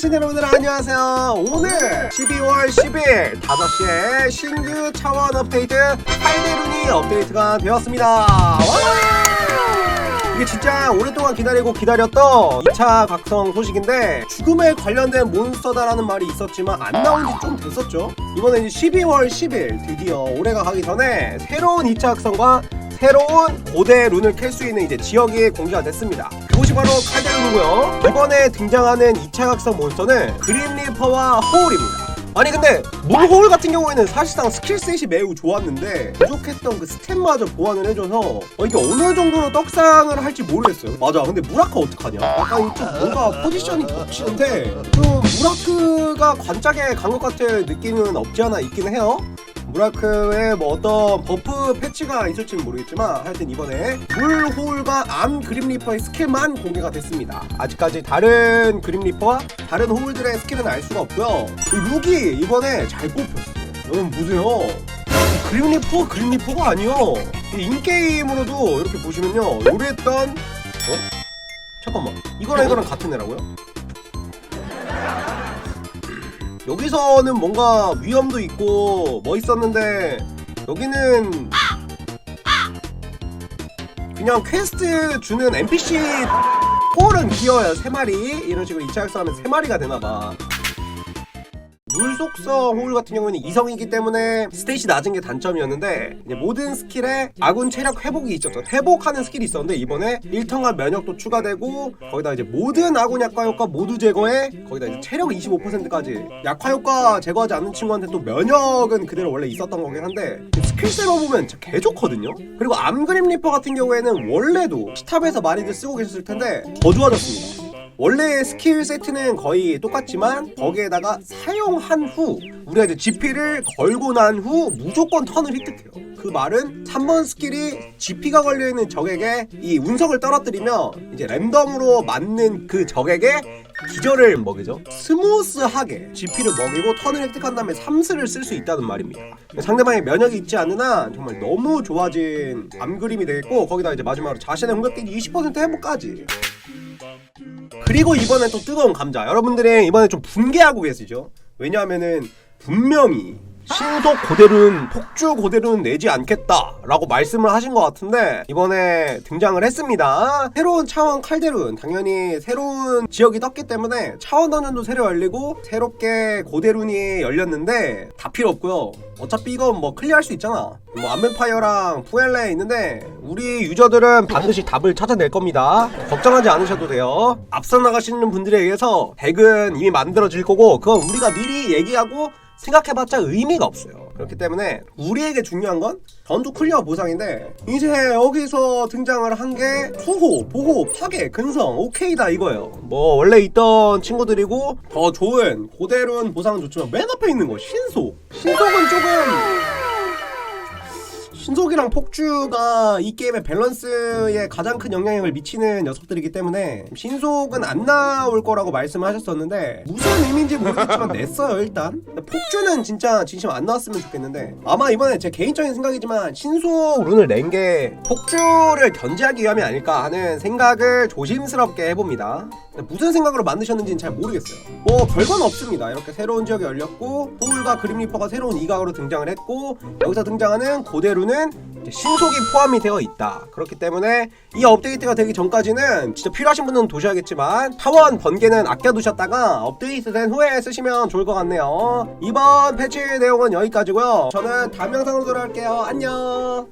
시청자 여러분들 안녕하세요. 오늘 12월 10일 5시에 신규 차원 업데이트 8대룬이 업데이트가 되었습니다. 와! 이게 진짜 오랫동안 기다리고 기다렸던 2차 각성 소식인데 죽음에 관련된 몬스터다라는 말이 있었지만 안 나온 지 좀 됐었죠. 이번에 이제 12월 10일 드디어 올해가 가기 전에 새로운 2차 각성과 새로운 고대 룬을 캘 수 있는 이제 지역이 공개가 됐습니다. 그곳이 바로 칼데룬이고요. 이번에 등장하는 2차 각성 몬스터는 그린리퍼와 호울입니다. 아니 근데 물호울 같은 경우에는 사실상 스킬셋이 매우 좋았는데 부족했던 그 스탯마저 보완을 해줘서 어, 이게 어느 정도로 떡상을 할지 모르겠어요 맞아 근데 무라카 어떡하냐 약간 좀 뭔가 포지션이 겹치는데 좀 무라크가 관짝에 간 것 같은 느낌은 없지 않아 있긴 해요 무라크에 뭐 어떤 버프 패치가 있을지는 모르겠지만 하여튼 이번에 물호울과 암 그림리퍼의 스킬만 공개가 됐습니다. 아직까지 다른 그림리퍼와 다른 호울들의 스킬은 알 수가 없고요. 이 룩이 이번에 잘 뽑혔어요. 여러분 보세요. 그림리퍼 그림리퍼가 아니요. 이 인게임으로도 이렇게 보시면요. 노래했던 어? 잠깐만. 이거랑 이거랑 같은 애라고요? 여기서는 뭔가 위험도 있고 뭐 있었는데 여기는 그냥 퀘스트 주는 NPC 홀은 귀여워요. 3마리. 이런 식으로 2차 학습하면 3마리가 되나봐 물속성 호울 같은 경우는 이성이기 때문에 스탯이 낮은 게 단점이었는데 모든 스킬에 아군 체력 회복이 있었죠. 회복하는 스킬이 있었는데 이번에 1턴간 면역도 추가되고 거기다 이제 모든 아군 약화 효과 모두 제거에 거기다 이제 체력 25%까지 약화 효과 제거하지 않는 친구한테 또 면역은 그대로 원래 있었던 거긴 한데 스킬세로 보면 진짜 개 좋거든요. 그리고 암그림 리퍼 같은 경우에는 원래도 스탑에서 많이들 쓰고 계셨을 텐데 더 좋아졌습니다 원래 스킬 세트는 거의 똑같지만 거기에다가 사용한 후 우리가 이제 GP를 걸고 난 후 무조건 턴을 획득해요. 그 말은 3번 스킬이 GP가 걸려있는 적에게 이 운석을 떨어뜨리면 이제 랜덤으로 맞는 그 적에게 기절을 먹이죠. 스무스하게 GP를 먹이고 턴을 획득한 다음에 3스를 쓸 수 있다는 말입니다. 상대방의 면역이 있지 한 정말 너무 좋아진 암그림이 되겠고 거기다 이제 마지막으로 자신의 공격 데미지 20% 회복까지 그리고 이번엔 또 뜨거운 감자. 여러분들이 이번에 좀 분개하고 계시죠? 왜냐하면은 분명히 신속 고대로는 폭주 고대로는 내지 않겠다라고 말씀을 하신 것 같은데 이번에 등장을 했습니다. 새로운 차원 칼데룬 당연히 새로운 지역이 떴기 때문에 차원 던전도 새로 열리고 새롭게 고대룬이 열렸는데 다 필요 없고요. 어차피 이건 뭐 클리어할 수 있잖아. 뭐 암벤파이어랑 푸엘레 있는데 우리 유저들은 반드시 답을 찾아낼 겁니다. 걱정하지 않으셔도 돼요. 앞서 나가시는 분들에 의해서 덱은 이미 만들어질 거고 그건 우리가 미리 얘기하고 생각해봤자 의미가 없어요. 그렇기 때문에 우리에게 중요한 건 전투 클리어 보상인데 이제 여기서 등장을 한 게 수호, 보호, 파괴, 근성 오케이다 이거예요. 뭐 원래 있던 친구들이고 더 좋은 고대로는 보상은 좋지만 맨 앞에 있는 거 신속. 신속은 조금 신속이랑 폭주가 이 게임의 밸런스에 가장 큰 영향을 미치는 녀석들이기 때문에 신속은 안 나올 거라고 말씀하셨었는데 무슨 의미인지 모르겠지만 냈어요 일단. 폭주는 진짜 진심 안 나왔으면 좋겠는데 아마 이번에 제 개인적인 생각이지만 신속 룬을 낸 게 폭주를 견제하기 위함이 아닐까 하는 생각을 조심스럽게 해봅니다 무슨 생각으로 만드셨는지는 잘 모르겠어요. 뭐 별건 없습니다. 이렇게 새로운 지역이 열렸고 호울과 그림리퍼가 새로운 이각으로 등장을 했고 여기서 등장하는 고대루는 신속이 포함이 되어 있다. 그렇기 때문에 이 업데이트가 되기 전까지는 진짜 필요하신 분은 도셔야겠지만 타원 번개는 아껴두셨다가 업데이트된 후에 쓰시면 좋을 것 같네요. 이번 패치 내용은 여기까지고요. 저는 다음 영상으로 돌아올게요. 안녕